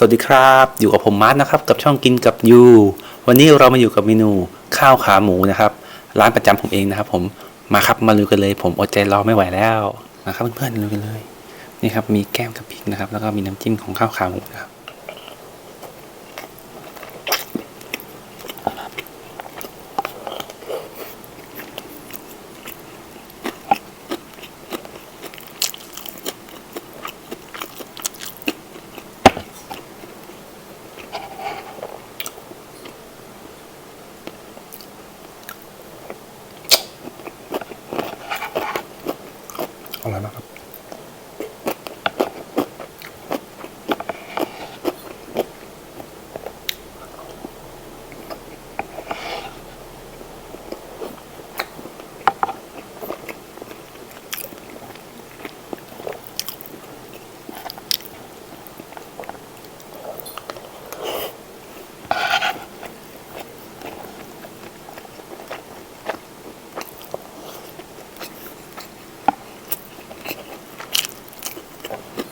สวัสดีครับ อยู่กับผมมาร์ทนะครับ กับช่องกินกับยูวันนี้เรามาอยู่กับเมนูข้าวขาหมูนะครับ ร้านประจำผมเองนะครับ ผมมาครับมาลุยกันเลย ผมอดใจรอไม่ไหวแล้วมาครับเพื่อนๆลุยกันเลย นี่ครับมีแก้มกับพริกนะครับ แล้วก็มีน้ำจิ้มของข้าวขาหมูนะครับ はい。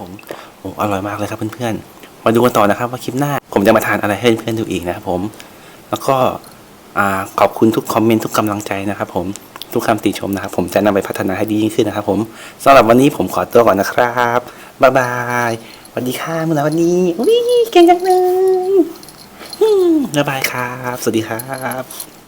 ผมโอ้อร่อยมากเลยครับเพื่อนๆมาดูกันต่อนะครับว่าคลิปหน้า ผมจะมาทานอะไรให้เพื่อนๆดูอีกนะครับผม แล้วก็ขอบคุณทุกคอมเมนต์ทุกกำลังใจนะครับผมทุกคำติชมนะครับ ผมจะนำไปพัฒนาให้ดียิ่งขึ้นนะครับผมสำหรับวันนี้ผมขอตัวก่อนนะครับบ๊ายบายสวัสดีค่ะเมื่อวันนี้อุ้ยเก่งจังเลยบ๊ายบายครับ สวัสดีครับ